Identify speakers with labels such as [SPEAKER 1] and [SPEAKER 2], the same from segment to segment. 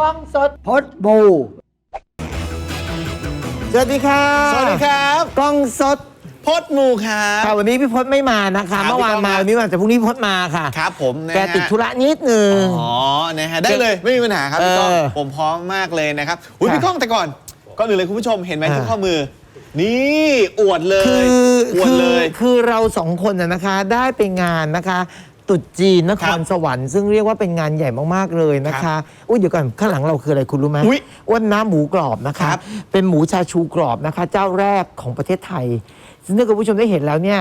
[SPEAKER 1] กล้องสดพดบูสวัสดีค่ะ
[SPEAKER 2] สวัสดีครับ
[SPEAKER 1] กล้องสด
[SPEAKER 2] พดหมูครับ
[SPEAKER 1] ค่ะวันนี้พี่พศไม่มานะคะ
[SPEAKER 2] ครับ
[SPEAKER 1] เมื่อวาน
[SPEAKER 2] พี่ก้อง
[SPEAKER 1] มา
[SPEAKER 2] ครับ
[SPEAKER 1] วันนี้มาแต่พรุ่งนี้พี่พศมาค่ะ
[SPEAKER 2] ครับผมนะฮะ
[SPEAKER 1] แกติดธุระนิดหนึ่ง
[SPEAKER 2] อ๋อ นะฮะ ได้เลยไม่มีปัญหาครับพี่ก้อง
[SPEAKER 1] เออ
[SPEAKER 2] ผมพร้อมมากเลยนะครับ อุ้ย
[SPEAKER 1] ค่ะ
[SPEAKER 2] พี่ก้องแต่ก่อนก่อนอื่นเลยคุณผู้ชมเห็นไหม
[SPEAKER 1] อ่า
[SPEAKER 2] ที่ข้อมือ นี่อวดเลย
[SPEAKER 1] คือ
[SPEAKER 2] อวด
[SPEAKER 1] คือ
[SPEAKER 2] เลย
[SPEAKER 1] คือเราสองคนนะนะคะ ได้ไปงานนะคะ ตรุษจีนนค
[SPEAKER 2] ครั
[SPEAKER 1] ร
[SPEAKER 2] บ
[SPEAKER 1] สวรรค์ซึ่งเรียกว่าเป็นงานใหญ่มากๆเลยนะ
[SPEAKER 2] ครั
[SPEAKER 1] คะ
[SPEAKER 2] บ
[SPEAKER 1] อุ้ยเดี๋ยวก่อนข้างหลังเราคืออะไรคุณรู้ไหม
[SPEAKER 2] อุ๊ย
[SPEAKER 1] อ้วนน้ำหมูกรอบนะคะ
[SPEAKER 2] ครับ
[SPEAKER 1] เป็นหมูชาชูกรอบนะคะ เจ้าแรกของประเทศไทย ซึ่งถ้าคุณผู้ชมได้เห็นแล้วเนี่ย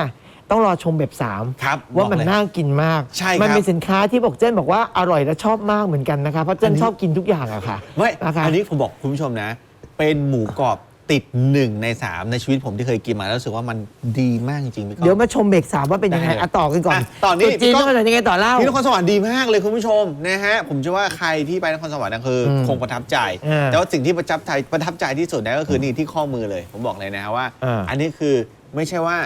[SPEAKER 1] ต้องรอชมแบบสาม
[SPEAKER 2] ครับ
[SPEAKER 1] ว่ามัน
[SPEAKER 2] บอกเลย
[SPEAKER 1] น่ากินมาก
[SPEAKER 2] ใช่ครับ
[SPEAKER 1] มัเป็นสินค้าที่บอกเจ้นบอกว่าอร่อยและชอบมากเหมือนกันนะคะ เพราะเจ้
[SPEAKER 2] อั
[SPEAKER 1] น
[SPEAKER 2] นนี้
[SPEAKER 1] ชอบกินทุกอย่างอะค่ะ
[SPEAKER 2] ไม่
[SPEAKER 1] นะคะ
[SPEAKER 2] อันนี้ผมบอกคุณผู้ชมนะ เป็นหมูกรอบ ติดหนึ่งในสามในชีวิตผมที่เคยกินมาแล้วรู้สึกว่ามันดีมากจริงๆพี่ก้อง
[SPEAKER 1] เดี๋ยวมาชมเบรกสามว่าเป็นยังไง
[SPEAKER 2] ได้เลย
[SPEAKER 1] อะต่อกันก่อน
[SPEAKER 2] อะต่อนี่
[SPEAKER 1] ตรุษจีน
[SPEAKER 2] พี่ก้
[SPEAKER 1] ต้
[SPEAKER 2] อ
[SPEAKER 1] องงการยังไงต่อเล่า
[SPEAKER 2] ที่นครสวรรค์ดีมากเลยคุณผู้ชมนะฮะผมเชื่อว่าใครที่ไปนครสวรรค์นะคืออ
[SPEAKER 1] ม
[SPEAKER 2] คงประทับใจ
[SPEAKER 1] อ่า
[SPEAKER 2] แต่ว่าสิ่งที่ประทับใจประทับใจที่สุดนะก็คือนี่ที่ข้อมือเลย ผมบอกเลยนะฮะว่า
[SPEAKER 1] อ่า
[SPEAKER 2] อันนี้คือไม่ใช่ว่า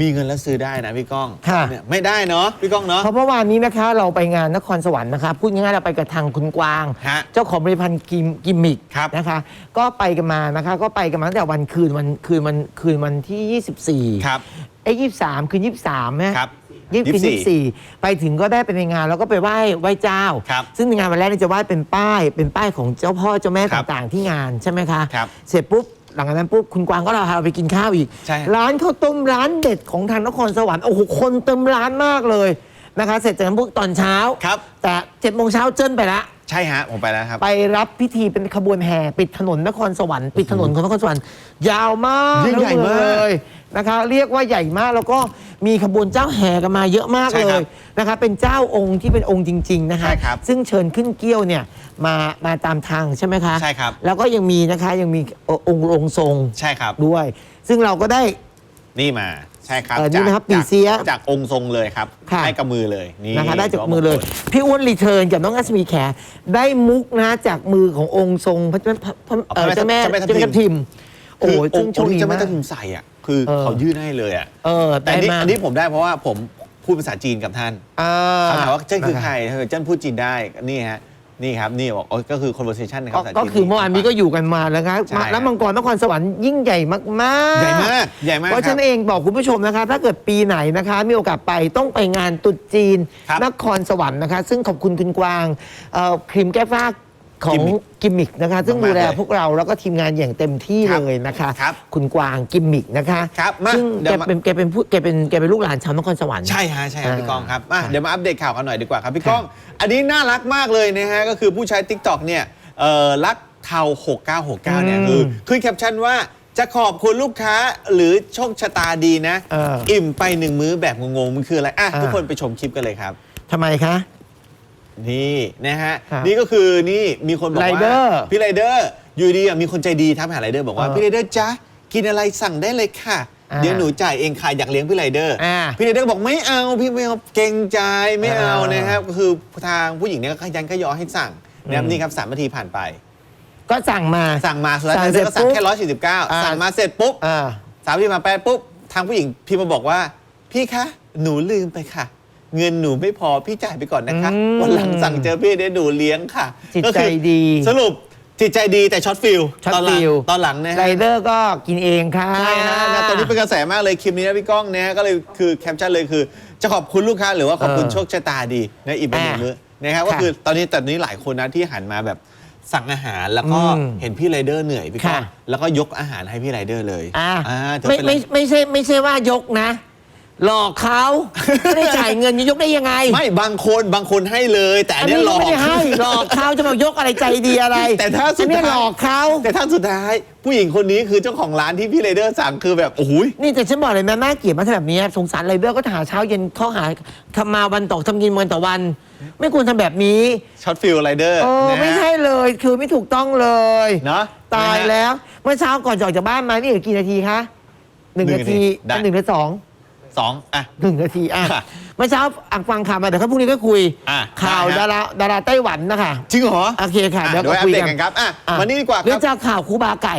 [SPEAKER 2] มีเงินแล้วซื้อได้นะพี่ก้อง
[SPEAKER 1] ค่ะ
[SPEAKER 2] เนี่ยไม่ได้เนาะพี่ก้องเนาะ
[SPEAKER 1] เพราะเมื่อวานนี้นะคะ เราไปงานนครสวรรค์นะคะพูดง่ายๆเราไปกับทางคุณกวาง
[SPEAKER 2] ฮะ
[SPEAKER 1] เจ้าของบริพันธ์กิมกิมมิก
[SPEAKER 2] ครับ
[SPEAKER 1] นะคะ ก็ไปกันมานะคะ ก็ไปกันมาตั้งแต่วันคืนวันคืนวันคืนวันที่ 24
[SPEAKER 2] ครับ
[SPEAKER 1] เอ้ยี่สามคืนยี่สามไหม
[SPEAKER 2] ครับ
[SPEAKER 1] ยี่สิบ
[SPEAKER 2] 24
[SPEAKER 1] ยี่สี่ไปถึงก็ได้ไปในงานแล้วก็ไปไหว้ไหว้เจ้า
[SPEAKER 2] ครับ
[SPEAKER 1] ซึ่งในงานวันแรกเนี่ยจะไหว้เป็นป้ายเป็นป้ายของเจ้าพ่อเจ้าแม่
[SPEAKER 2] ครับ
[SPEAKER 1] ต่างๆที่งานใช่ไหมคะ
[SPEAKER 2] ครับ
[SPEAKER 1] เสร็จปุ๊บ หลังจากนั้นปุ๊บคุณกวางก็เราพาเราไปกินข้าวอีก
[SPEAKER 2] ใช่
[SPEAKER 1] ร้านข้าวต้มร้านเด็ดของทางนครสวรรค์โอ้โหคนเต็มร้านมากเลยนะคะ เสร็จจากนั้นปุ๊บตอนเช้า
[SPEAKER 2] ครับ
[SPEAKER 1] แต่เจ็ดโมงเช้าเจิ้นไปละ
[SPEAKER 2] ใช่ฮะ ผมไปแล้วครับ
[SPEAKER 1] ไปรับพิธีเป็นขบวนแห่ปิดถนนนครสวรรค์ปิดถนนของนครสวรรค์ยาวมาก
[SPEAKER 2] ยิ่งใหญ่มาก
[SPEAKER 1] เลยนะคะ เรียกว่าใหญ่มากแล้วก็มีขบวนเจ้าแห่กันมาเยอะมาก
[SPEAKER 2] ใช่
[SPEAKER 1] เล
[SPEAKER 2] ครั
[SPEAKER 1] ย
[SPEAKER 2] บ
[SPEAKER 1] นะคะ เป็นเจ้าองค์ที่เป็นองค์จริง ๆ นะคะ
[SPEAKER 2] ใช่ครับ
[SPEAKER 1] ซึ่งเชิญขึ้นเกี้ยวเนี่ยมามาตามทางใช่ไหมคะ
[SPEAKER 2] ใช่ครับ
[SPEAKER 1] แล้วก็ยังมีนะคะยังมีองค์องค์ทรง
[SPEAKER 2] ใช่ครับ
[SPEAKER 1] ด้วย ซึ่งเราก็ได้
[SPEAKER 2] นี่มา ใช่ครับ
[SPEAKER 1] เออนี่นะครับ
[SPEAKER 2] จาก
[SPEAKER 1] ปีเสีย
[SPEAKER 2] จากองค์ทรงเลยครับ
[SPEAKER 1] ค่ะ
[SPEAKER 2] ให้กับมือเลยนี่
[SPEAKER 1] นะคะได้จากมือเลย พี่อ้วนรีเทิร์นกับน้องอัศมีแขได้มุกนะจากมือขององค์ทรงพระเจ้าพระพระเอ่อเจ้าแม่
[SPEAKER 2] เจ้าแม่ทับ
[SPEAKER 1] เจ้าแม่ทับ
[SPEAKER 2] ทิ
[SPEAKER 1] ทิ
[SPEAKER 2] ม
[SPEAKER 1] มโอ้
[SPEAKER 2] คือ
[SPEAKER 1] โห
[SPEAKER 2] อ
[SPEAKER 1] ซึ่
[SPEAKER 2] ง
[SPEAKER 1] ง
[SPEAKER 2] ค์
[SPEAKER 1] โช
[SPEAKER 2] อง
[SPEAKER 1] ค
[SPEAKER 2] ค์
[SPEAKER 1] ดี
[SPEAKER 2] ที่จะไม่
[SPEAKER 1] มาก
[SPEAKER 2] ต้องพิมพ์ใส่อะคือ
[SPEAKER 1] เออ
[SPEAKER 2] เขายื่นให้เลยอะ
[SPEAKER 1] เออ
[SPEAKER 2] แต่อันนี้
[SPEAKER 1] ได้มา
[SPEAKER 2] อันนี้ผมได้เพราะว่าผมพูดภาษาจีนกับท่าน
[SPEAKER 1] อ่า
[SPEAKER 2] เขาถามว่าเจ้นคือ
[SPEAKER 1] นะะ
[SPEAKER 2] ใครเออเจ้นพูดจีนได้นี่ฮะ นี่ครับ นี่บอกโอ้ก็คือ conversation ใน
[SPEAKER 1] ก็
[SPEAKER 2] ภาษาจีน
[SPEAKER 1] ก็คือเมื่อวานนี้ก็อยู่กันมาแล้วครับ
[SPEAKER 2] ใช่
[SPEAKER 1] แล้วมังกรนครสวรรค์ยิ่งใหญ่มากๆ
[SPEAKER 2] ใหญ่มาก ใหญ่มาก
[SPEAKER 1] เพราะ
[SPEAKER 2] ค
[SPEAKER 1] ฉะ
[SPEAKER 2] รับ
[SPEAKER 1] นั้นเองบอกคุณผู้ชมนะคะ ถ้าเกิดปีไหนนะคะ มีโอกาสไปต้องไปงานตรุษจีน
[SPEAKER 2] ครับ
[SPEAKER 1] นครสวรรค์นะคะ ซึ่งขอบคุณคุณกวางเอ่อครีมแก้ฝ้า ของ
[SPEAKER 2] กิมมิค
[SPEAKER 1] กิมมิกนะคะ ซึ่ง
[SPEAKER 2] มากๆ
[SPEAKER 1] ดูแล
[SPEAKER 2] เลย
[SPEAKER 1] พวกเราแล้วก็ทีมงานอย่างเต็มที่
[SPEAKER 2] ครับ
[SPEAKER 1] เลยนะคะ
[SPEAKER 2] ครับ
[SPEAKER 1] คุณกวางกิมมิกนะคะ
[SPEAKER 2] ครับมา
[SPEAKER 1] ซึ่ง
[SPEAKER 2] เดี๋
[SPEAKER 1] แก
[SPEAKER 2] ยวมา
[SPEAKER 1] เป็นแกเป็นผู้แกเป็นแกเป็นลูกหลานชาวนครสวรรค์
[SPEAKER 2] ใช่ฮะใช่ฮะ
[SPEAKER 1] อ่า
[SPEAKER 2] พี่ก้องครับอะ
[SPEAKER 1] ค่ะ
[SPEAKER 2] เดี๋ยวมาอัปเดตข่าวกันหน่อยดีกว่าครับพี่
[SPEAKER 1] ค่ะ
[SPEAKER 2] ก้อง อันนี้น่ารักมากเลยนะฮะ ก็คือผู้ใช้ Tik t o k เนี่ยเอ่อรักเทา6969เนี่ย
[SPEAKER 1] อืม
[SPEAKER 2] คือขึ้นแคปชั่นว่าจะขอบคุณลูกค้าหรือโชคชะตาดีนะ
[SPEAKER 1] เออ
[SPEAKER 2] อิ่มไปหนึ่งมื้อแบบงงๆ มันคืออะไร อะ
[SPEAKER 1] อ่า
[SPEAKER 2] ทุกคนไปชมคลิปกันเลยครับ
[SPEAKER 1] ทำไมคะ
[SPEAKER 2] นี่นะฮะ
[SPEAKER 1] ครับ
[SPEAKER 2] นี่ก็คือนี่มีคนบอก
[SPEAKER 1] ไร
[SPEAKER 2] ว่า
[SPEAKER 1] เดอร์
[SPEAKER 2] พี่ไรเดอร์อยู่ดีอะมีคนใจดีทักไปหาไรเดอร์บอกว่า
[SPEAKER 1] เออ
[SPEAKER 2] พี่ไรเดอร์จ๊ะกินอะไรสั่งได้เลยค่ะ
[SPEAKER 1] อ่า
[SPEAKER 2] เดี๋ยวหนูจ่ายเองค่ะอยากเลี้ยงพี่ไรเดอร์
[SPEAKER 1] อ่า
[SPEAKER 2] พี่ไรเดอร์ก็บอกไม่เอาพี่ไม่เอาเกรงใจไม่เอา
[SPEAKER 1] อ่าน
[SPEAKER 2] นะครับก็คือทางผู้หญิงเนี่ยก็ขยันขยอให้สั่งนะครับ
[SPEAKER 1] อืม
[SPEAKER 2] นี่ครับสามนาทีผ่านไป
[SPEAKER 1] ก็สั่งมา
[SPEAKER 2] สั่งมาสุดท้าย
[SPEAKER 1] สั่ง
[SPEAKER 2] ไรเดอร์ก็
[SPEAKER 1] เสร็
[SPEAKER 2] สั่
[SPEAKER 1] จ
[SPEAKER 2] ง
[SPEAKER 1] ปุ๊บ
[SPEAKER 2] แค่ร้อยสี่สิบเก้า
[SPEAKER 1] อ่า
[SPEAKER 2] สั่งมาเสร็จปุ๊บ
[SPEAKER 1] อ่า
[SPEAKER 2] สามนาทีผ่านไปปุ๊บทางผู้หญิงพิมพ์มาบอกว่า พี่คะหนูลืมไปค่ะ เงินหนูไม่พอพี่จ่ายไปก่อนนะคะ
[SPEAKER 1] อืม
[SPEAKER 2] วันหลังสั่งเจอพี่ได้หนูเลี้ยงค่ะ
[SPEAKER 1] จิต
[SPEAKER 2] ก็
[SPEAKER 1] ใจ
[SPEAKER 2] คือ
[SPEAKER 1] ดี
[SPEAKER 2] สรุปจิตใจดีแต่ช็อตฟิล
[SPEAKER 1] ช็อต
[SPEAKER 2] ตอนหลัง
[SPEAKER 1] ฟิล
[SPEAKER 2] ตอนหลังนะ
[SPEAKER 1] ไร
[SPEAKER 2] ฮะ
[SPEAKER 1] เดอร์ก็กินเองค่ะ
[SPEAKER 2] ใช่ฮะนะตอนนี้เป็นกระแสมากเลยคลิปนี้นะพี่ก้องนะก็เลยคือแคปชั่นเลยคือ จะขอบคุณลูกค้าหรือว่าขอบคุณ
[SPEAKER 1] เออ
[SPEAKER 2] โชคชะตาดีนะอีกเป็นหนึ่ง
[SPEAKER 1] อะ
[SPEAKER 2] มื้อนะครับก็
[SPEAKER 1] ค่ะ
[SPEAKER 2] คือตอนนี้แต่นี้หลายคนนะที่หันมาแบบสั่งอาหารแล้วก็
[SPEAKER 1] อืม
[SPEAKER 2] เห็นพี่ไรเดอร์เหนื่อยพี่ก้อง
[SPEAKER 1] ค่ะ
[SPEAKER 2] แล้วก็ยกอาหารให้พี่ไรเดอร์เลย
[SPEAKER 1] อ่า
[SPEAKER 2] อ่าถือ
[SPEAKER 1] ไม่
[SPEAKER 2] เป็น
[SPEAKER 1] ไม่ไม่ใช่ไม่ใช่ว่ายกนะ หลอกเขาไม่ได้จ่ายเงินจะยกได้ยังไง
[SPEAKER 2] ไม่บางคนบางคนให้เลย แต่อั
[SPEAKER 1] อั
[SPEAKER 2] น
[SPEAKER 1] น
[SPEAKER 2] เนี้
[SPEAKER 1] นี้
[SPEAKER 2] ยหล
[SPEAKER 1] ก็
[SPEAKER 2] อก
[SPEAKER 1] ไม่ได้ให้หลอกเขาจะมายกอะไรใจดีอะไร
[SPEAKER 2] แต่ถ้าสุ
[SPEAKER 1] อั
[SPEAKER 2] ด
[SPEAKER 1] นนี้
[SPEAKER 2] ท้าย
[SPEAKER 1] หลอกเขา
[SPEAKER 2] แต่ถ้าสุดท้าย ผู้หญิงคนนี้คือเจ้าของร้านที่พี่ไรเดอร์สั่งคือแบบโอ้โหย
[SPEAKER 1] นี่แต่ฉันบอกเลยนะน่าเกลียดมากถ้าแบบนี้สงสารไรเดอร์ก็หาเช้าเย็นเขาหาทำมาวันต่อทำกินวันต่อวัน ไม่ควรทำแบบนี้
[SPEAKER 2] ช็อตฟิลไรเดอร์
[SPEAKER 1] เออ
[SPEAKER 2] นะฮะ
[SPEAKER 1] ไม่ใช่เลยคือไม่ถูกต้องเลย
[SPEAKER 2] เนาะ
[SPEAKER 1] ตาย
[SPEAKER 2] นะฮะ
[SPEAKER 1] แล้วเมื่อเช้าก่อนจะออกจากบ้านมานี่เหลือกี่นาทีคะหนึ่ง
[SPEAKER 2] หนึ่ง
[SPEAKER 1] นาที
[SPEAKER 2] นาทีได้
[SPEAKER 1] หนึ่งหรือสอง
[SPEAKER 2] สองอะ
[SPEAKER 1] หนึ่งนาทีอะ
[SPEAKER 2] ค่ะ
[SPEAKER 1] เมื่อเช้าอะฟังข่าวมาเดี๋ยวเขาพรุ่งนี้ก็คุย
[SPEAKER 2] อะ
[SPEAKER 1] ข่าว
[SPEAKER 2] ได้
[SPEAKER 1] ดา
[SPEAKER 2] ฮะ
[SPEAKER 1] ราดาราไต้หวันนะคะ
[SPEAKER 2] จริงเหรอ
[SPEAKER 1] โอเคค่ะ
[SPEAKER 2] อ่
[SPEAKER 1] เดี๋ยว
[SPEAKER 2] เดี๋ยว
[SPEAKER 1] ก็
[SPEAKER 2] อัป
[SPEAKER 1] คุย
[SPEAKER 2] เดต
[SPEAKER 1] กัน
[SPEAKER 2] กันครับอะ
[SPEAKER 1] อะ
[SPEAKER 2] วันนี้ดีกว่าค
[SPEAKER 1] เรื่
[SPEAKER 2] รั
[SPEAKER 1] อบงจากข่าวครูบาไก่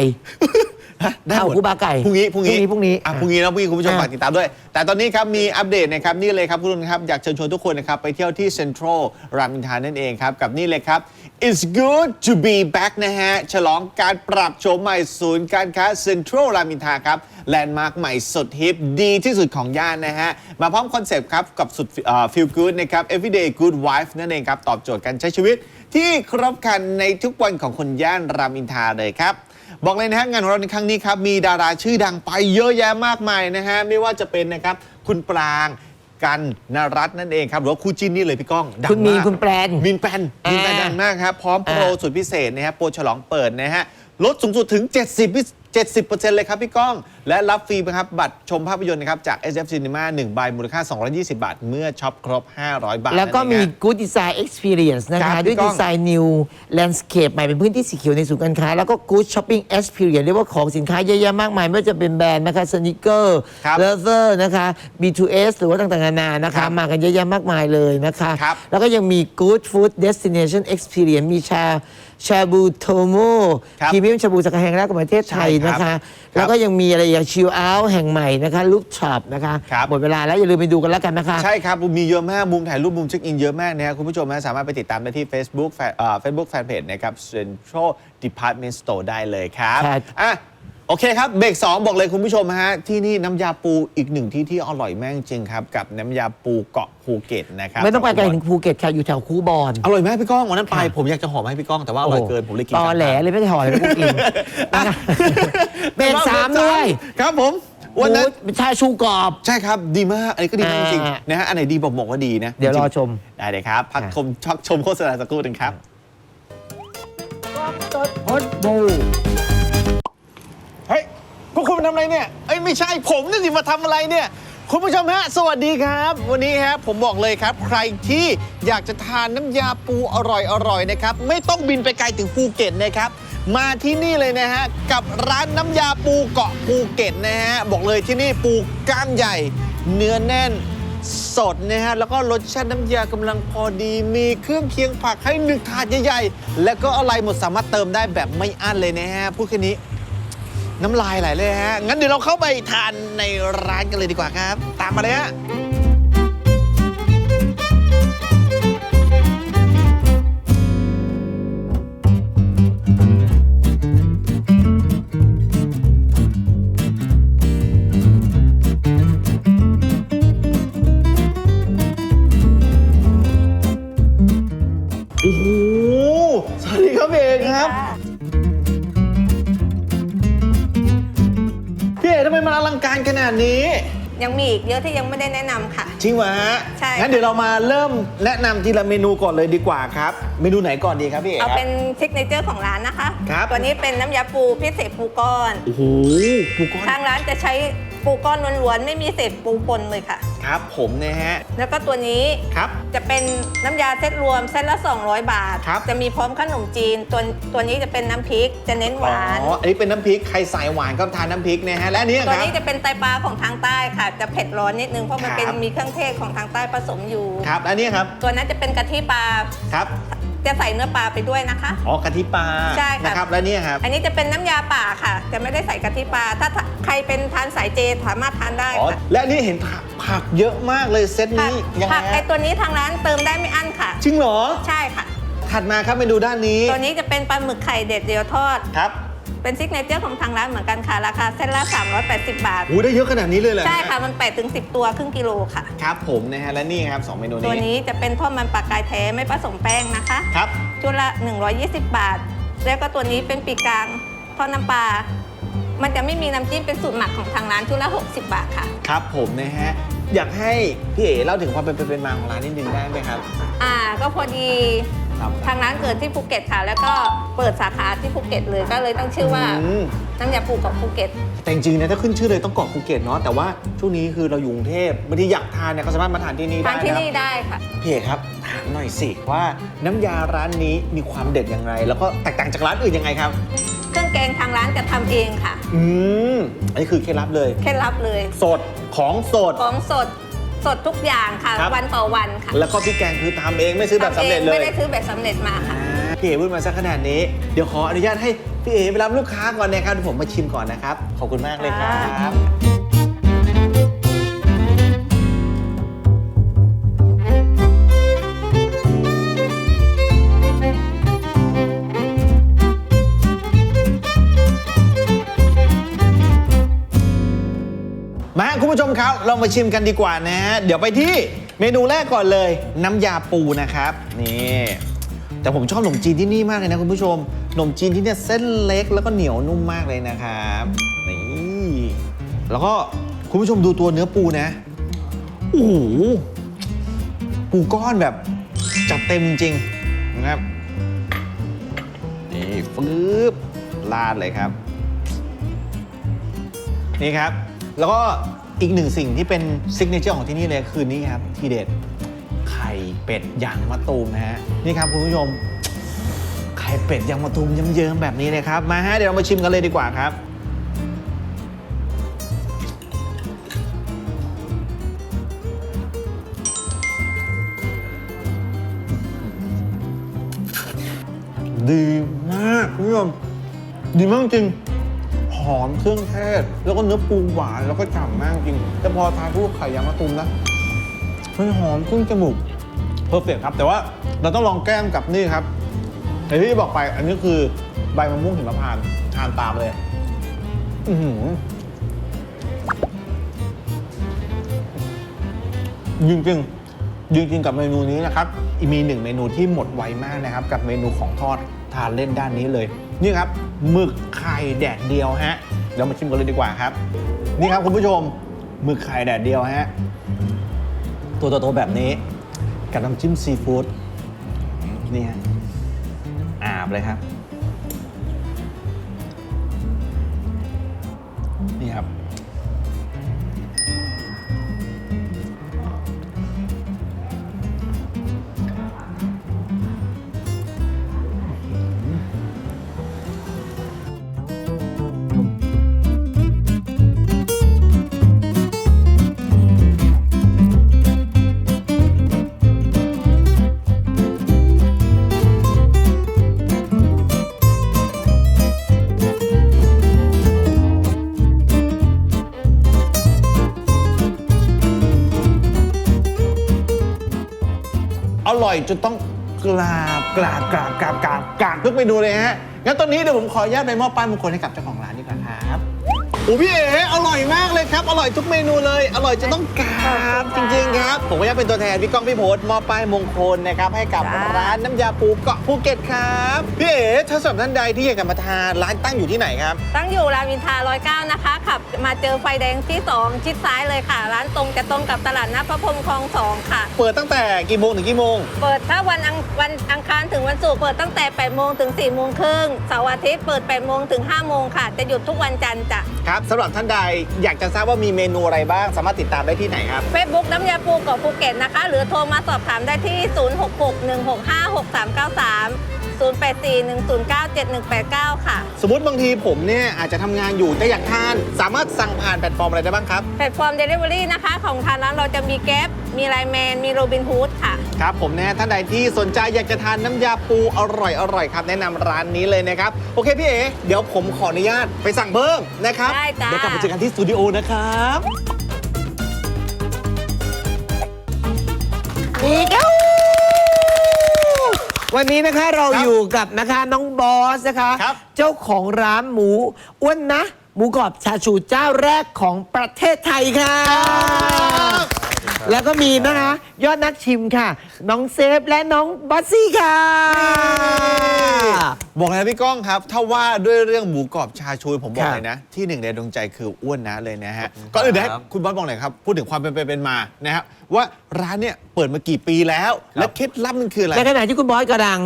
[SPEAKER 2] ฮะได้หม
[SPEAKER 1] เอา
[SPEAKER 2] ด
[SPEAKER 1] ครูบาไก่
[SPEAKER 2] พรุ่งนี้พรุ่งนี้
[SPEAKER 1] พรุ่งนี้
[SPEAKER 2] อะ
[SPEAKER 1] อะ
[SPEAKER 2] พรุ่งนี้นะพรุ่งนี้คุณผู้ชม
[SPEAKER 1] อะ
[SPEAKER 2] ฝากติดตามด้วย แต่ตอนนี้ครับมีอัปเดตนะครับนี่เลยครับคุณผู้ชมครับอยากเชิญชวนทุกคนนะครับไปเที่ยวที่เซ็นทรัลรามอินทรานั่นเองครับกับนี่เลยครับ it's good to be back นะฮะฉลองการปรับโฉมใหม่ศูนย์การค้าเซ็นทรัลรามอินทราครับแลนด์มาร์คใหม่สุดฮิปดีที่สุดของย่านนะฮะมาพร้อมคอนเซปต์ครับกับสุดฟิลกู๊ดนะครับ everyday good wife นั่นเองครับตอบโจทย์การใช้ชีวิต ที่ครบครันในทุกวันของคนย่านรามอินทราเลยครับ บอกเลยนะฮะงานของเราในครั้งนี้ครับมีดาราชื่อดังไปเยอะแยะมากมายนะฮะไม่ว่าจะเป็นนะครับคุณปรางกันนรัตน์นั่นเองครับหรือว่าคู่จิ้นนี่เลยพี่ก้องดัง
[SPEAKER 1] คุณมีน
[SPEAKER 2] มาก
[SPEAKER 1] คุณแปลน
[SPEAKER 2] มินแปนมินแปน
[SPEAKER 1] อ่า
[SPEAKER 2] ดังมากครับพร้อมโปร
[SPEAKER 1] อ่า
[SPEAKER 2] สุดพิเศษนะฮะโปรฉลองเปิดนะฮะลดสูงสุดถึง 70พิ 70%เลยครับพี่ก้อง และรับฟรีนะครับบัตรชมภาพยนตร์นะครับจาก SF Cinema 1ใบมูลค่า 220 บาท เมื่อช็อปครบ 500 บาท
[SPEAKER 1] แล้วก็
[SPEAKER 2] นั่น
[SPEAKER 1] มี
[SPEAKER 2] เองฮะ
[SPEAKER 1] Good Design Experience นะ
[SPEAKER 2] ครั
[SPEAKER 1] คะ
[SPEAKER 2] บ
[SPEAKER 1] ด้วย
[SPEAKER 2] พี่ก้
[SPEAKER 1] ดี
[SPEAKER 2] อง
[SPEAKER 1] ไซน์ New Landscape ใหม่เป็นพื้นที่สีเขียวในศูนย์การค้า แล้วก็ Good Shopping Experience เรียกว่าของสินค้าเยอะแยะมากมาย ไม่ว่าจะเป็นแบรนด์นะคะสนิเกอร์
[SPEAKER 2] ครับ
[SPEAKER 1] เลเวอร์นะคะ B2S หรือว่าต่างๆนานานะ
[SPEAKER 2] ครั
[SPEAKER 1] คะ
[SPEAKER 2] บ
[SPEAKER 1] มากันเยอะแยะมากมายเลยนะคะ
[SPEAKER 2] ครับ
[SPEAKER 1] แล้วก็ยังมี Good Food Destination Experience มีชา ชาบูโทโม
[SPEAKER 2] ครับ
[SPEAKER 1] พรีเมียมชาบูสาขาแห่งแรกของประเทศไทย
[SPEAKER 2] ใช่ครับ
[SPEAKER 1] นะคะ
[SPEAKER 2] ครับ
[SPEAKER 1] แล้วก็ยังมีอะไรอย่างชิลเอาท์แห่งใหม่นะคะลูกช็อปนะคะ
[SPEAKER 2] ครับ
[SPEAKER 1] หมดเวลาแล้วอย่าลืมไปดูกันแล้วกันนะคะ
[SPEAKER 2] ใช่ครับมีเยอะมาก มุมถ่ายรูป มุมเช็คอินเยอะมากนะครับคุณผู้ชมนะสามารถไปติดตามได้ที่ Facebook แฟนเอ่อ Facebook Fanpage นะครับ Central Department Store ได้เลยครับ
[SPEAKER 1] ครับ
[SPEAKER 2] อะ โอเคครับ เบรก2บอกเลยคุณผู้ชมฮะ ที่นี่น้ำยาปูอีกหนึ่งที่ที่อร่อยมากจริงครับ กับน้ำยาปูเกาะภูเก็ตนะครับ
[SPEAKER 1] ไม่ต้องไปไกลถึงภูเก็ตค่ะอยู่แถวคูบอน
[SPEAKER 2] อร่อยไหมพี่ก้องวันนั้นไป
[SPEAKER 1] ค่ะ
[SPEAKER 2] ผมอยากจะหอมให้พี่ก้องแต่ว่าอร่อยเกินผมเลยกิน
[SPEAKER 1] ตอแหล
[SPEAKER 2] กลางๆ
[SPEAKER 1] เลยไม่ได้ห่อเลยไม่ได้กินนะคะเบรกสามด้วย
[SPEAKER 2] ครับผมวันนั้น
[SPEAKER 1] โอ้ยชาชูกรอบ
[SPEAKER 2] ใช่ครับ ดีมากอันนี้ก็ดีมากจริง
[SPEAKER 1] อ่า
[SPEAKER 2] ๆนะฮะอันไหนดีบอกบอกว่าดีนะ
[SPEAKER 1] เดี๋ยวรอ
[SPEAKER 2] จงๆ
[SPEAKER 1] ชม
[SPEAKER 2] ได้เลยครับ พัก
[SPEAKER 1] อ่า
[SPEAKER 2] ชมชักชมโฆษณาสักครู่หนึงครับ
[SPEAKER 1] พดบู
[SPEAKER 2] เฮ้ยพ วกคุณมาทำอะไรเนี่ย เอ้ยไม่ใช่ผมนี่สิมาทำอะไรเนี่ย คุณผู้ชมฮะ สวัสดีครับ วันนี้ฮะผมบอกเลยครับ ใครที่อยากจะทานน้ำยาปูอร่อยๆนะครับ ไม่ต้องบินไปไกลถึงภูเก็ตนะครับ มาที่นี่เลยนะฮะ กับร้านน้ำยาปูเกาะภูเก็ตนะฮะ บอกเลยที่นี่ปูกล้ามใหญ่ เนื้อแน่นสดนะฮะ แล้วก็รสชาติน้ำยากำลังพอดี มีเครื่องเคียงผักให้หนึ่งถาดใหญ่ๆ แล้วก็อะไรหมดสามารถเติมได้แบบไม่อั้นเลยนะฮะ พูดแค่นี้ น้ำลายไหลเลยฮะ งั้นเดี๋ยวเราเข้าไปทานในร้านกันเลยดีกว่าครับ ตามมาเลยฮะ โอ้โหสวัสดีครับเอกครับ มมันอลังการขนาดนี้
[SPEAKER 3] ยังมีอีกเยอะที่ยังไม่ได้แนะนำค่ะ
[SPEAKER 2] จริงวะฮะ
[SPEAKER 3] ใช่
[SPEAKER 2] งั้นเดี๋ยวเรามาเริ่มแนะนำทีละเมนูก่อนเลยดีกว่าครับ เมนูไหนก่อนดีครับพี่เอก
[SPEAKER 3] เอา
[SPEAKER 2] ครับ
[SPEAKER 3] เป็นซิกเนเจอร์ของร้านนะคะ
[SPEAKER 2] ครับ
[SPEAKER 3] ตัวนี้เป็นน้ำยาปูพิเศษปูก้อน
[SPEAKER 2] โอ้โหปูก้อน
[SPEAKER 3] ทางร้านจะใช้ปูก้อนล้วนๆ ไม่มีเศษปูปนเลยค่ะ
[SPEAKER 2] ครับผมนะฮะ
[SPEAKER 3] แล้วก็ตัวนี้
[SPEAKER 2] ครับ
[SPEAKER 3] จะเป็นน้ำยาเซตรวมเซตละ 200 บาท
[SPEAKER 2] ครับ
[SPEAKER 3] จะมีพร้อมขนมจีน ตัวตัวนี้จะเป็นน้ำพริกจะเน้นหวาน
[SPEAKER 2] อ๋ออันนี้เป็นน้ำพริกใครสายหวานก็ทานน้ำพริกนะฮะและอันนี้ค
[SPEAKER 3] ตัว
[SPEAKER 2] รับ
[SPEAKER 3] นี้จะเป็นไตปลาของทางใต้ค่ะ จะเผ็ดร้อนนิดนึงเพราะมันเป็น
[SPEAKER 2] ครับ
[SPEAKER 3] มีเครื่องเทศของทางใต้ผสมอยู่
[SPEAKER 2] ครับและอันนี้ครับ
[SPEAKER 3] ตัวนั้นจะเป็นกะทิปลา
[SPEAKER 2] ครับ
[SPEAKER 3] จะใส่เนื้อปลาไปด้วยนะคะ
[SPEAKER 2] อ๋อกะทิปลา
[SPEAKER 3] ใช่ค่ะ
[SPEAKER 2] นะครับและเนี่ยครับ
[SPEAKER 3] อันนี้จะเป็นน้ำยาป่าค่ะ จะไม่ได้ใส่กะทิปลา ถ้าใครเป็นทานสายเจสามารถทานได้
[SPEAKER 2] อ๋อ
[SPEAKER 3] ค่ะ
[SPEAKER 2] และอันนี้เห็นผักผักเยอะมากเลยเซต
[SPEAKER 3] ผัก
[SPEAKER 2] นี้ยังไง
[SPEAKER 3] ผักไอ
[SPEAKER 2] ฮะ
[SPEAKER 3] ตัวนี้ทางร้านเติมได้ไม่อั้นค่ะ
[SPEAKER 2] จริงเหรอ
[SPEAKER 3] ใช่ค่ะ
[SPEAKER 2] ถัดมาครับเมนูด้านนี้
[SPEAKER 3] ตัวนี้จะเป็นปลาหมึกไข่เด็ดเดียวทอด
[SPEAKER 2] ครับ
[SPEAKER 3] เป็นซิกเนเจอร์ของทางร้านเหมือนกันค่ะ ราคาเส้นละ 380 บาท
[SPEAKER 2] โอ้ได้เยอะขนาดนี้เลยเหรอฮ
[SPEAKER 3] ใช่ค่ะ มัน8ถึง10 ตัวครึ่งกิโลค่ะ
[SPEAKER 2] ครับผมนะฮะและนี่ครับสองเมนู
[SPEAKER 3] ตัว
[SPEAKER 2] นี้
[SPEAKER 3] นี้จะเป็นทอดมันปลากายแท้ไม่ผสมแป้งนะคะ
[SPEAKER 2] ครับ
[SPEAKER 3] ชุดละ 120 บาท แล้วก็ตัวนี้เป็นปีกกลางทอดน้ำปลา มันจะไม่มีน้ำจิ้มเป็นสูตรหมักของทางร้านชุดละ 60 บาทค่ะ
[SPEAKER 2] ครับผมนะฮะอยากให้พี่เอ๋เล่าถึงความเป็นไปเป็นมาของร้านนิดนึงได้ไหมครับ
[SPEAKER 3] อ่า ก็พอดี
[SPEAKER 2] ครับ
[SPEAKER 3] ทางร้านเกิดที่ภูเก็ตค่ะ แล้วก็เปิดสาขาที่ภูเก็ตเลยก็เลยต้องชื่อว่า
[SPEAKER 2] อืม
[SPEAKER 3] น้ำยาปูกับภูเก็ต
[SPEAKER 2] แต่จริงๆนะถ้าขึ้นชื่อเลยต้องเกาะภูเก็ตเนาะแต่ว่าช่วงนี้คือเราอยู่กรุงเทพบางทีอยากทานเนี่ยก็สามารถมาทานที่นี่ได้
[SPEAKER 3] ทานที่
[SPEAKER 2] นะ
[SPEAKER 3] นี่ได้ค่ะ
[SPEAKER 2] พี่เอกครับถามหน่อยสิว่าน้ำยาร้านนี้มีความเด็ดยังไง แล้วก็แตกต่างจากร้านอื่นยังไงครับ
[SPEAKER 3] เครื่องแกงทางร้านจะทำเองค่ะ
[SPEAKER 2] อืมอันนี้คือเคล็ดลับเลย
[SPEAKER 3] เคล็ดลับเลย
[SPEAKER 2] สดของสด
[SPEAKER 3] ของสด สดทุกอย่างค่ะ
[SPEAKER 2] ครับ
[SPEAKER 3] วันต่อวันค่ะ
[SPEAKER 2] แล้วก็พี่แกงคือทำเองไม่ซื้อแบบสำเร็จ
[SPEAKER 3] ทำอง
[SPEAKER 2] เลย
[SPEAKER 3] ไม่ได้ซื้อแบบสำเร็จมาค่ะ
[SPEAKER 2] อ่าพี่เอ๋พูดมาสักขนาดนี้ เดี๋ยวขออนุญาตให้พี่เอ๋ไปรับลูกค้าก่อนนะครับเดี๋ยวผมมาชิมก่อนนะครับ ขอบคุณมากเลยครับม ผู้ชมามาชิมกันดีกว่านะฮะเดี๋ยวไปที่เมนูแรกก่อนเลย น้ำยาปูนะครับนี่แต่ผมชอบขนมจีนที่นี่มากเลยนะคุณผู้ชมขนมจีนที่เนี่ยเส้นเล็กแล้วก็เหนียวนุ่มมากเลยนะครับนี่แล้วก็คุณผู้ชมดูตัวเนื้อปูนะโอ้โหปูก้อนแบบจัดเต็มจริงนะครับนี่ฟืบลาดเลยครับ นี่ครับ แล้วก็ อีกหนึ่งสิ่งที่เป็นซิกเนเจอร์ของที่นี่เลยคือนี่ครับทีเด็ดไข่เป็ดยางมะตูมนะฮะนี่ครับคุณผู้ชม ไข่เป็ดยางมะตูมเยิ้มๆแบบนี้เลยครับมาฮะเดี๋ยวเรามาชิมกันเลยดีกว่าครับดีมากคุณผู้ชมดีมากจริง อมเครื่องเทศ แล้วก็เนื้อปูหวานแล้วก็ฉ่ำมากจริง แต่พอทานคู่กับไข่ยางมะตูมนะมันหอมขึ้นจมูกเพอร์เฟกครับ แต่ว่าเราต้องลองแก้มกับนี่ครับอย่างที่บอกไป อันนี้คือใบมะม่วงหิมพานต์ทานตามเลย อือหือจริงๆจริงๆกับเมนูนี้นะครับมีหนึ่งเมนูที่หมดไวมากนะครับ กับเมนูของทอดทานเล่นด้านนี้เลย นี่ครับหมึกไข่แดดเดียวฮะเดี๋ยวมาชิมกันเลยดีกว่าครับ นี่ครับคุณผู้ชมหมึกไข่แดดเดียวฮะตัวโตๆแบบนี้ กับน้ำจิ้มซีฟู้ดนี่ฮะอาบเลยครับ ร่อยจนต้องกราบกราบกราบกราบกราบกราบทุกเมนูเลยฮะงั้นตอนนี้เดี๋ยวผมขออนุญาตไปมอบป้ายมงคลให้กับเจ้าของร้าน โอ้พี่เอ๋อร่อยมากเลยครับ อร่อยทุกเมนูเลย อร่อยจนต้องกราบจริงๆครับ ผมก็อยากเป็นตัวแทนพี่ก้องพี่โพสมอบป้ายมงคลนะครับให้กับ
[SPEAKER 3] จ้า
[SPEAKER 2] ร้านน้ำยาปูเกาะภูเก็ตครับพี่เอ๋ถ้าสำหรับท่านใดที่อยากจะมาทานร้านตั้งอยู่ที่ไหนครับ
[SPEAKER 3] ตั้งอยู่รามอินทรา109 นะคะขับมาเจอไฟแดงที่ 2 ชิดซ้ายเลยค่ะ ร้านตรงจะตรงกับตลาดนัดพระพรหมคลองสองค่ะ
[SPEAKER 2] เปิดตั้งแต่กี่โมงถึงกี่โมง
[SPEAKER 3] เปิดถ้าวันอังวันอังคารถึงวันศุกร์เปิดตั้งแต่ 8 โมงถึง 4 โมงครึ่งเสาร์อาทิตย์เปิด 8 โมงถึง 5 โมงค่ะ จะหยุดทุกวันจันทร์จ้ะ
[SPEAKER 2] ครับสำหรับท่านใดอยากจะทราบว่ามีเมนูอะไรบ้าง สามารถติดตามได้ที่ไหนครับ
[SPEAKER 3] เฟซบุ๊กน้ำยาปูเกาะภูเก็ตนะคะ หรือโทรมาสอบถามได้ที่ 0661656393 0841097189 ค่ะ
[SPEAKER 2] สมมติบางทีผมเนี่ยอาจจะทำงานอยู่แต่อยากทาน สามารถสั่งผ่านแพลตฟอร์มอะไรได้บ้างครับ
[SPEAKER 3] แพลตฟอร์ม Delivery นะคะ ของทางร้านเราจะมีแก๊ปมีไลแมน มีโรบินฮูดค่ะ
[SPEAKER 2] ครับผมนะท่านใดที่สนใจอยากจะทานน้ำยาปูอร่อยอร่อยครับ แนะนำร้านนี้เลยนะครับ โอเคพี่เอ๋เดี๋ยวผมขออนุญาตไปสั่งเพิ่มนะครับ
[SPEAKER 3] ได้จ้า
[SPEAKER 2] เดี๋ยวกลับมาเจอกันที่สตูดิโอนะครับ
[SPEAKER 1] นี่ครับวันนี้นะคะเรา
[SPEAKER 2] ครับ
[SPEAKER 1] อยู่กับนะคะน้องบอสนะคะ
[SPEAKER 2] ครับ
[SPEAKER 1] เจ้าของร้านหมูอ้วนนะ หมูกรอบชาชูเจ้าแรกของประเทศไทยค่ะ แล้วก็มีนะคะ ยอดนักชิมค่ะ น้องเซฟและน้องบอสซี่ค่ะ
[SPEAKER 2] บอกเลยนะพี่ก้องครับ ถ้าว่าด้วยเรื่องหมูกรอบชาชูผมบอก
[SPEAKER 1] ครับ
[SPEAKER 2] เลยนะ ที่หนึ่งในดวงใจคืออ้วนนะเลยนะฮะก่อนอื่นนะคุณบอสบอกหน่อยครับ พูดถึงความเป็นไปเป็นมานะครับว่าร้านเนี่ยเปิดมากี่ปีแล้ว และเคล็ดลับมันคืออะไร
[SPEAKER 1] ในขณะที่คุณบอสกำลัง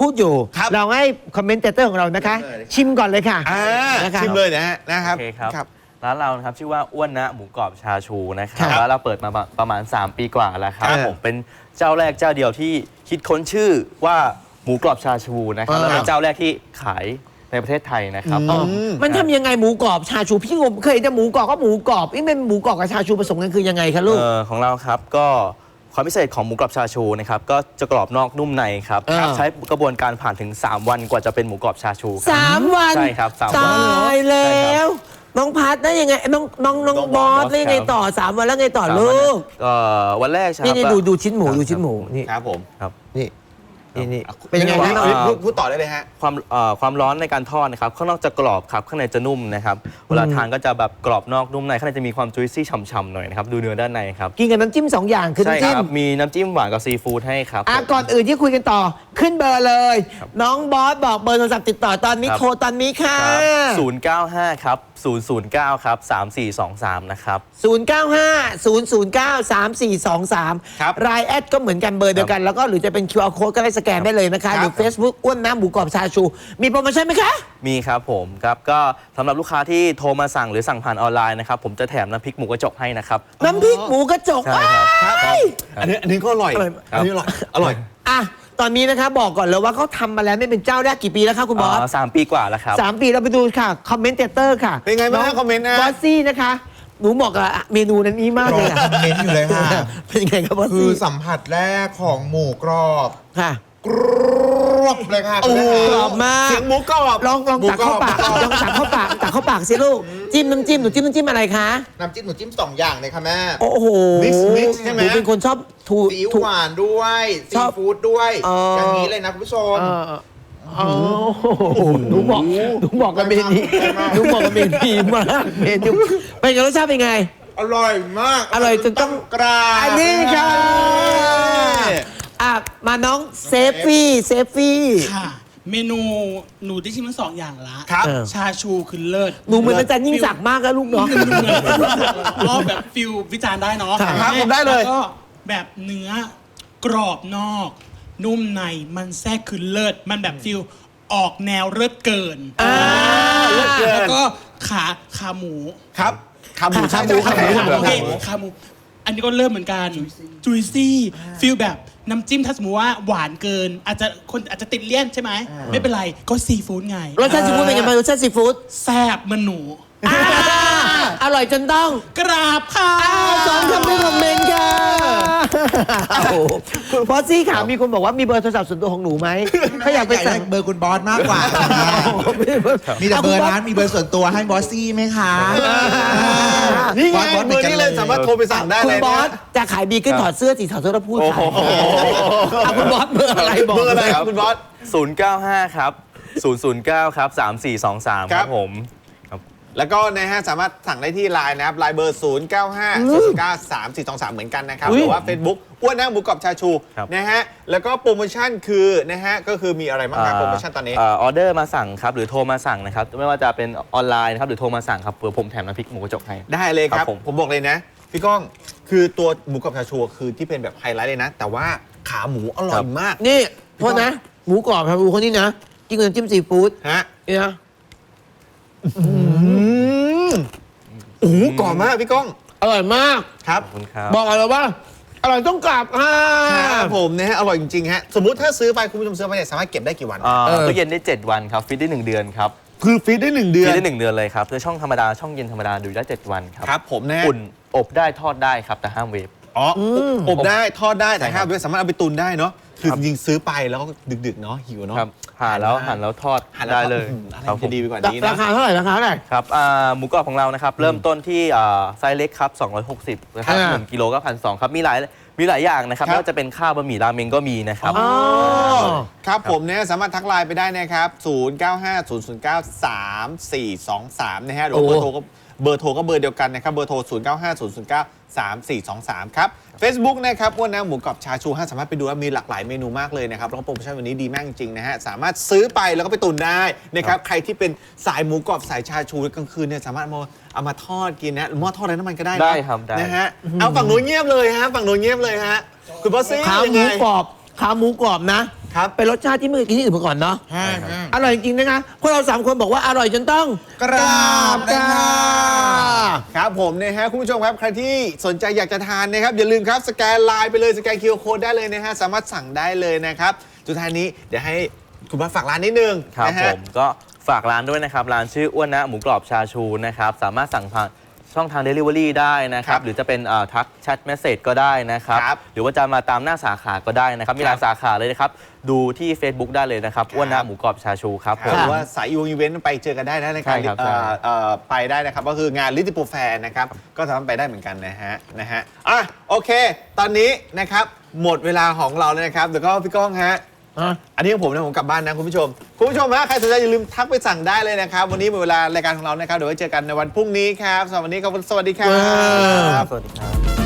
[SPEAKER 1] พูดอยู่
[SPEAKER 2] ครับ
[SPEAKER 1] เราให้คอมเมนเตเตอร์ของเรานะคะ ชิมก่อนเลยค่ะ
[SPEAKER 2] อ่า
[SPEAKER 1] นะคะ
[SPEAKER 2] ชิมเลยนะฮะนะครับ
[SPEAKER 4] โอเคครับ
[SPEAKER 2] ครับ
[SPEAKER 4] ร้านเรานะครับชื่อว่าอ้วนนะหมูกรอบชาชูนะค
[SPEAKER 1] ครั
[SPEAKER 4] รับบแล้วเราเปิดมาประมาณ 3 ปีกว่าแล้วครับ
[SPEAKER 2] ครับ
[SPEAKER 4] ผมเป็นเจ้าแรกเจ้าเดียวที่คิดค้นชื่อว่าหมูกรอบชาชูนะครับ
[SPEAKER 1] อ่า
[SPEAKER 4] แล้วเป็นเจ้าแรกที่ขายในประเทศไทยนะครับ
[SPEAKER 2] อืม
[SPEAKER 1] มันทำยังไงหมูกรอบชาชูพี่งมเคยแต่หมูกรอบก็หมูกรอบนี่เป็นหมูกรอบกับชาชูผสมกันคือยังไงคะลูก
[SPEAKER 4] เอ่อของเราครับก็ความพิเศษของหมูกรอบชาชูนะครับก็จะกรอบนอกนุ่มในครับ
[SPEAKER 1] อ่า
[SPEAKER 4] ใช้กระบวนการผ่านถึง 3 วันกว่าจะเป็นหมูกรอบชาชูครับ
[SPEAKER 1] สามวัน
[SPEAKER 4] ใช่ครับสาม
[SPEAKER 1] ต
[SPEAKER 4] วันา
[SPEAKER 1] ยแล้ว น้องพัดได้ยังไงน้องน้องน้อง
[SPEAKER 2] น้อง
[SPEAKER 1] บบอ
[SPEAKER 2] อ
[SPEAKER 1] ส
[SPEAKER 2] ส
[SPEAKER 1] ได้ยังไง
[SPEAKER 4] ครับ
[SPEAKER 1] ต่อสามวันแล้วไงต่อ
[SPEAKER 4] สามวัน
[SPEAKER 1] ลูก
[SPEAKER 4] เอ่อวันแรกใช่
[SPEAKER 1] นี่
[SPEAKER 4] ครับ
[SPEAKER 1] นี่
[SPEAKER 4] ก็
[SPEAKER 1] ดูดูชิ้นหมู
[SPEAKER 4] ครับ
[SPEAKER 1] ดูชิ้นหมูนี่
[SPEAKER 2] ครับผม
[SPEAKER 4] ครับ
[SPEAKER 1] นี่ นี่นี่เป็นยังไง
[SPEAKER 2] พี่
[SPEAKER 1] นะ
[SPEAKER 2] พี่พูดพูดต่อได้เลยฮะ
[SPEAKER 4] ความเอ่อความร้อนในการทอดนะครับข้างนอกจะกรอบครับข้างในจะนุ่มนะครับเวลาทานก็จะแบบกรอบนอกนุ่มในข้างในจะมีความจุยซี่ฉ่ำๆหน่อยนะครับดูเนื้อด้านในครับ
[SPEAKER 1] กินกับน้ำจิ้มสองอย่างคือ
[SPEAKER 4] ใช่
[SPEAKER 1] น้ำจิ้
[SPEAKER 4] ค
[SPEAKER 1] ม
[SPEAKER 4] รับมีน้ำจิ้มหวานกับซีฟู้ดให้ครับ
[SPEAKER 1] อะ
[SPEAKER 4] ผม
[SPEAKER 1] ก่อนอื่นที่คุยกันต่อขึ้นเบอร์เลย น้องบอสบอกเบอร์โทรศัพท์ติดต่อตอนนี้
[SPEAKER 4] ครับ
[SPEAKER 1] โทรตอนนี้ค่ะ
[SPEAKER 4] ศูนย์เก้าห้าครับศูนย์ศูนย์เก้าครับสามสี่สองสามนะครับ
[SPEAKER 1] 095 009 3423
[SPEAKER 2] ครับ
[SPEAKER 1] รายแอดก็เหมือนกันเบอร์เดียวกัน แล้วก็หรือจะเป็น QR code ก็ได้สแกนได้เลยนะคะ
[SPEAKER 2] ครับ
[SPEAKER 1] หรือ Facebook อ้วนน้ำหมูกรอบชาชู มีโปรโมชั่นไหมคะ
[SPEAKER 4] มีครับผมครับก็สำหรับลูกค้าที่โทรมาสั่งหรือสั่งผ่านออนไลน์นะครับผมจะแถมน้ำพริกหมูกระจกให้นะครับ
[SPEAKER 1] น้ำพริกหมูกระจก
[SPEAKER 4] ใช่ครับ
[SPEAKER 1] ว้าย
[SPEAKER 2] อันนี้อันนี้ก็อร่อย
[SPEAKER 1] อร่อย
[SPEAKER 2] อันนี้อร่อย อร่อย
[SPEAKER 1] อะตอนนี้นะคะบอกก่อนเลยว่าเขาทำมาแล้วไม่เป็นเจ้าแรกกี่ปีแล้วคะคุณบอส
[SPEAKER 4] อ๋อสามปีกว่าแล้วครับ
[SPEAKER 1] สามปีเราไปดูค่ะ คอมเมนเตอร์ค่ะ
[SPEAKER 2] เป็นไงบ้าง
[SPEAKER 1] อง
[SPEAKER 2] คอมเมนต์นะ
[SPEAKER 1] บอสซี่นะคะ หนูเหมาะกับเมนูนั้นนี้มาก
[SPEAKER 5] ร
[SPEAKER 1] เล
[SPEAKER 5] อย
[SPEAKER 1] อะ
[SPEAKER 5] คอมเมนต์อยู่เลยค่ะ
[SPEAKER 1] เป็นยังไงครับบอส
[SPEAKER 5] คือ
[SPEAKER 1] ซี่
[SPEAKER 5] สัมผัสแรกของหมูกรอบ
[SPEAKER 1] ค่ะ
[SPEAKER 5] กรอบเลยค่ะ
[SPEAKER 2] โอ้
[SPEAKER 5] คุณ
[SPEAKER 2] โห
[SPEAKER 5] แม่
[SPEAKER 1] กรอบมาก
[SPEAKER 2] เสียงหมูกรอบ
[SPEAKER 1] ลองลองตักเข้าปาก
[SPEAKER 5] หมูกรอบ
[SPEAKER 1] ลองตักเข้าปากตักเข้าปากสิลูกจิ้มน้ำจิ้มหนูจิ้มน้ำจิ้มอะไรคะ
[SPEAKER 5] น้ำจิ้มหนูจิ้มสองอย่างเลยค่ะแม่
[SPEAKER 1] โอ้โห
[SPEAKER 2] Mix mix ใช่ไหม
[SPEAKER 1] นูเป็นคนชอบทู
[SPEAKER 5] ซีอิ๊ว
[SPEAKER 1] ทู
[SPEAKER 5] หวานด้วย
[SPEAKER 1] ช
[SPEAKER 5] ซี
[SPEAKER 1] อบ
[SPEAKER 5] ฟู้ดด้วย
[SPEAKER 1] เอ่อ
[SPEAKER 5] อ
[SPEAKER 1] อ
[SPEAKER 5] ย่างนี้เลยนะคุณผู้ชม
[SPEAKER 1] เออเออโอ้โหหนูบอกหนูบอกกับเมนีหนูบอกกับเมนีมากเมนูเป็นไงรสชาติเป็นไง
[SPEAKER 5] อร่อยมาก
[SPEAKER 1] อร่อยจนต้อง
[SPEAKER 5] กราบ
[SPEAKER 1] อันนี้ค่ะ อะมาน้องเซฟฟี่เซฟฟี่
[SPEAKER 6] ค่ะ เมนูหนูได้ชิมทั้งสองอย่างละ
[SPEAKER 2] ครับ
[SPEAKER 1] เออ
[SPEAKER 6] ชาชูคือเลิศ
[SPEAKER 1] หนูเหมือนอาจารย์ยิ่งศักดิ์มากนะลูกเนาะ
[SPEAKER 6] ก็แบบฟิลวิจารณ์ได้เนาะ
[SPEAKER 2] ครับผมได้เลย
[SPEAKER 6] แวก็แบบเนื้อกรอบนอก นุ่มในมันแทรกคือเลิศ มันแบบฟิลออกแนวเลิศเกิน
[SPEAKER 2] เลิศเกิน
[SPEAKER 6] แล้วก็ขาขาหมู
[SPEAKER 2] ครับขาหมู
[SPEAKER 1] ขาหมูขาหมู
[SPEAKER 2] ใช่
[SPEAKER 6] โอเค
[SPEAKER 2] รับ
[SPEAKER 6] ขาหมู อันนี้ก็เริ่มเหมือนกันจุยซี่ฟิลแบบน้ำจิ้มถ้าสมมติว่าหวานเกิน อาจจะคนอาจจะติดเลี่ยนใช่ไหม ไม่เป็นไรก็ซีฟู้ดไง
[SPEAKER 1] รสชาติซีฟู้ดเป็นไงบ้างรสชาติซีฟู้ด
[SPEAKER 6] แซ่บเหมันหนู
[SPEAKER 1] อ่า อร่อยจนต้อง
[SPEAKER 6] กราบค่ะ
[SPEAKER 1] สองคำในคอมเมนต์ค่ะโอ้โหคุณพอสซี่ค่ะมีคนบอกว่ามีเบอร์โทรศัพท์ส่วนตัวของหนูไหมเขาอยากไปสั่ง
[SPEAKER 5] เบอร์คุณบอสมากกว่า มีแต่เบอร์ร้านมีเบอร์ส่วนตัวให้บอสซี่ไหมคะ
[SPEAKER 2] นี่ไง
[SPEAKER 5] บอส
[SPEAKER 2] เบอร์นี้เลยสามารถโทรไปสั่งได้
[SPEAKER 1] คุ
[SPEAKER 2] เล
[SPEAKER 1] ณ
[SPEAKER 2] ย
[SPEAKER 1] บอ
[SPEAKER 2] นะ
[SPEAKER 1] สจะขายบีขึ้นถอดเสื้อสีถอดเสื้อแล้วพูดขาย
[SPEAKER 2] โอ้โห
[SPEAKER 1] อะคุณบอสเบอร์อะไรบอก
[SPEAKER 2] เบอร์อะไร
[SPEAKER 1] เลย
[SPEAKER 2] ครับคุณบอส
[SPEAKER 4] 095 ครับ 009 ครับ 3423
[SPEAKER 2] ค
[SPEAKER 4] ค
[SPEAKER 2] รั
[SPEAKER 4] รับบผม
[SPEAKER 2] แล้วก็นะฮะสามารถสั่งได้ที่ไลน์นะครับไลน์เบอร์ 0 9 5 0 9 3 4 2 3 เหมือนกันนะครับ
[SPEAKER 1] อุ๊ย
[SPEAKER 2] หรือว่า Facebook อ้วนหน้าหมูกรอบชาชู
[SPEAKER 4] ครับ
[SPEAKER 2] นะฮะแล้วก็โปรโมชั่นคือนะฮะก็คือมีอะไรบ้างครับโปรโมชั่นตอนนี้
[SPEAKER 4] ออเดอร์มาสั่งครับหรือโทรมาสั่งนะครับไม่ว่าจะเป็นออนไลน์นะครับหรือโทรมาสั่งครับเผื่อผมแถมน้ำพริกหมูกระจกให้
[SPEAKER 2] ได้เลยครับ
[SPEAKER 4] ครับผม
[SPEAKER 2] ผมบอกเลยนะ พี่ก้องคือตัวหมูกรอบชาชูคือที่เป็นแบบไฮไลท์เลยนะ แต่ว่าขาหมูอร่อยมาก
[SPEAKER 1] นี่โทษนะ หมูกรอบครับดูคนนี้นะกินกับน้ำจิ้มซีฟู้ด
[SPEAKER 2] ฮะ
[SPEAKER 1] นี่นะ
[SPEAKER 2] โอ้โหกรอบมากพี่ก้อง
[SPEAKER 1] อร่อยมาก
[SPEAKER 2] ครับ
[SPEAKER 4] ขอบคุณครับ
[SPEAKER 1] บอกเลยว่า อร่อยต้องกลับค่ะ
[SPEAKER 2] ครับผมนะฮะอร่อยจริงๆฮะ สมมุติถ้าซื้อไปคุณผู้ชมซื้อไปเนี่ยสามารถเก็บได้กี่วัน
[SPEAKER 4] อ่า
[SPEAKER 1] เออ
[SPEAKER 4] ตู้เย็นได้ 7 วันครับฟิตได้ 1 เดือนครับ
[SPEAKER 2] คือฟรีดได้หนึ่งเดื
[SPEAKER 4] ฟิ
[SPEAKER 2] อน
[SPEAKER 4] ตได้ 1 เดือนเลยครับคือช่องธรรมดาช่องเย็นธรรมดาดูได้ 7 วันครับ
[SPEAKER 2] ครับผมนะฮะ
[SPEAKER 4] อุ่นอบได้ทอดได้ครับแต่ห้ามเวฟ
[SPEAKER 2] อ๋อออบได้ทอดได้แต่
[SPEAKER 4] ใช่ครั
[SPEAKER 2] ห้า
[SPEAKER 4] บ
[SPEAKER 2] มด้วยสามารถเอาไปตุนได้เนาะ คือ
[SPEAKER 4] ครับ
[SPEAKER 2] จริงๆซื้อไปแล้วก็ดึกๆเนาะหิวเนาะ
[SPEAKER 4] ครับหั่นแล้วหั่นแล้วทอด
[SPEAKER 2] หั่นแล้ว
[SPEAKER 4] ได้เลย
[SPEAKER 2] อืมอะไร
[SPEAKER 4] ครับ
[SPEAKER 2] มัน
[SPEAKER 4] ผ
[SPEAKER 2] จะ
[SPEAKER 4] ม
[SPEAKER 2] ดีไปกว่านี้
[SPEAKER 1] รา
[SPEAKER 2] นะ
[SPEAKER 1] คาเท่าไหร่ราคาเท่าไหร่
[SPEAKER 4] ครับอ่าหมูกรอบของเรานะครับ เริ่มต้นที่อ่าไซส์เล็กครับ260นะครับ
[SPEAKER 1] อ่า
[SPEAKER 4] หนึ่งกิโลก็พันสองครับ มีหลายมีหลายอย่างนะครับ
[SPEAKER 2] ครับ
[SPEAKER 4] ไม่ว่าจะเป็นข้าวบะหมี่ราเมงก็มีนะครับ
[SPEAKER 1] อ๋อ
[SPEAKER 2] ครับผมเนี่ยสามารถทักไลน์ไปได้นะครับ 0 9 5 0 0 9 3 4 2 3 นะฮะหรือว่าเบอร์โทรก็ เบอร์โทรก็เบอร์เดียวกันนะครับ เบอร์โทร 0 9 5 0 0 9 3 4 2 3 ครับ Facebook นะครับอ้วนน้ำหมูกรอบชาชูห้าสามารถไปดูว่ามีหลากหลายเมนูมากเลยนะครับ แล้วก็โปรโมชั่นวันนี้ดีมากจริงๆนะฮะ สามารถซื้อไปแล้วก็ไปตุนได้นะครับ ใครที่เป็นสายหมูกรอบสายชาชูกลางคืนเนี่ยสามารถเอามาเอามาทอดกินนะหรือหม้อทอดไร้น้ำมันก็ได้นะ
[SPEAKER 4] ได้ครับได้
[SPEAKER 2] นะฮะ เอาฝั่งนู้นเงียบเลยฮะ ฝั่งนู้นเงียบเลยฮะ คุณบอสซี่
[SPEAKER 1] ขา
[SPEAKER 2] ยัง
[SPEAKER 1] หมู
[SPEAKER 2] ไง
[SPEAKER 1] กรอบขาหมูกรอบนะ ครับเป็นรสชาติที่ไม่เคยกินที่อื่นมาก่อนเนาะ
[SPEAKER 5] ใช่ครับ
[SPEAKER 1] อร่อยจริงๆนะคะพวกเราสามคนบอกว่าอร่อยจนต้อง
[SPEAKER 5] กราบเลยค่ะ
[SPEAKER 2] ครับผมนะฮะคุณผู้ชมครับใครที่สนใจอยากจะทานนะครับ อย่าลืมครับสแกนไลน์ไปเลยสแกนคิวโค้ดได้เลยนะฮะสามารถสั่งได้เลยนะครับสุดท้ายนี้เดี๋ยวให้คุณบอสฝากร้านนิดนึง
[SPEAKER 4] ครับ
[SPEAKER 2] นะ
[SPEAKER 4] ผ
[SPEAKER 2] ฮะ
[SPEAKER 4] มก็ฝากร้านด้วยนะครับ ร้านชื่ออ้วนนะหมูกรอบชาชูนะครับ สามารถสั่งผ่าน ช่องทาง Delivery ได้นะค
[SPEAKER 2] ครั
[SPEAKER 4] รั
[SPEAKER 2] บบ
[SPEAKER 4] หรือจะเป็นเอ่อทักแชทเมสเซจก็ได้นะครับ
[SPEAKER 2] ครับ
[SPEAKER 4] หรือว่าจะมาตามหน้าสาขาก็ได้นะครับ มีหลา
[SPEAKER 2] ค
[SPEAKER 4] ย
[SPEAKER 2] รับ
[SPEAKER 4] สาขาเลยนะครับ ดูที่ Facebook ได้เลยนะครับ
[SPEAKER 2] ครับ
[SPEAKER 4] อ้วนนะหมูกรอบชาชูครับผ
[SPEAKER 2] ห
[SPEAKER 4] ม
[SPEAKER 2] รือว่าสายอีเวนต์ไปเจอกันได้นะในการ
[SPEAKER 4] ใช่ครับ
[SPEAKER 2] เอ่อ
[SPEAKER 4] ใช่
[SPEAKER 2] เอ่อไปได้นะครับ ก็คืองานลิติโปแฟนนะครับ ก็สามารถไปได้เหมือนกันนะฮะนะฮะอะโอเค ตอนนี้นะครับหมดเวลาของเราแล้วนะครับเดี๋ยวก็พี่ก้องฮะ
[SPEAKER 1] อะ
[SPEAKER 2] อันนี้ของผมนะผมกลับบ้านนะคุณผู้ชม คุณผู้ชมฮะใครสนใจอย่าลืมทักไปสั่งได้เลยนะครับ วันนี้หมดเวลารายการของเรานะครับ เดี๋ยวไว้เจอกันในวันพรุ่งนี้ครับสำหรับวันนี้ขอบคุณสวัสดีครับ
[SPEAKER 4] สวัสดีครับ